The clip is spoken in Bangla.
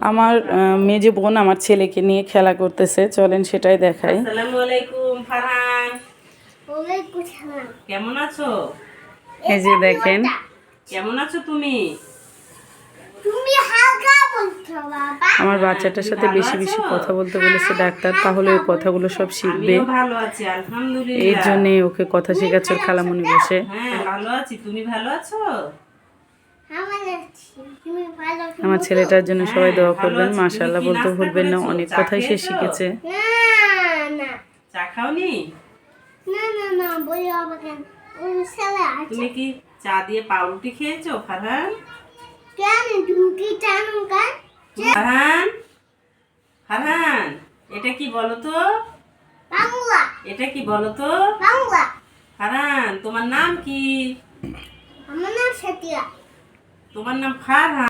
আমার মেজে বোন আমার ছেলেকে নিয়ে খেলা করতেছে চলেন সেটাই দেখাই। আসসালামু আলাইকুম ফারহান। ওয়ালাইকুম সালাম কেমন আছো? এই যে দেখেন। কেমন আছো তুমি? তুমি হালকা বলছো বাবা। আমার বাচ্চাটার সাথে বেশি বেশি কথা বলতে বলেছে ডাক্তার তাহলে ওই কথাগুলো সব শিখবে। এর আলহামদুলিল্লাহ। জন্যে ওকে কথা শেখাচ্ছে ওর খালামণি বসে। হ্যাঁ ভালো আছি। তুমি ভালো আছো আমার আছি তুমি ভালো আছো? আমার ছেলেটার জন্য সবাই দোয়া করবেন। মাশাল্লাহ বলতে ভুলবেন না অনেক কথাই সে শিখেছে। না না চা খাওনি? না না না বলি বাবা কেন? ওই ছেলে আছে। তুমি কি চা দিয়ে পাউরুটি খেয়েছো ফারহান? কেন? তুমি কি জানো কেন ফারহান? ফারহান এটা কি বলো তো বাংলা। এটা কি বলো তো বাংলা। ফারহান তোমার নাম কি? আমার নাম সাতিয়া তোমার নাম ফারহান।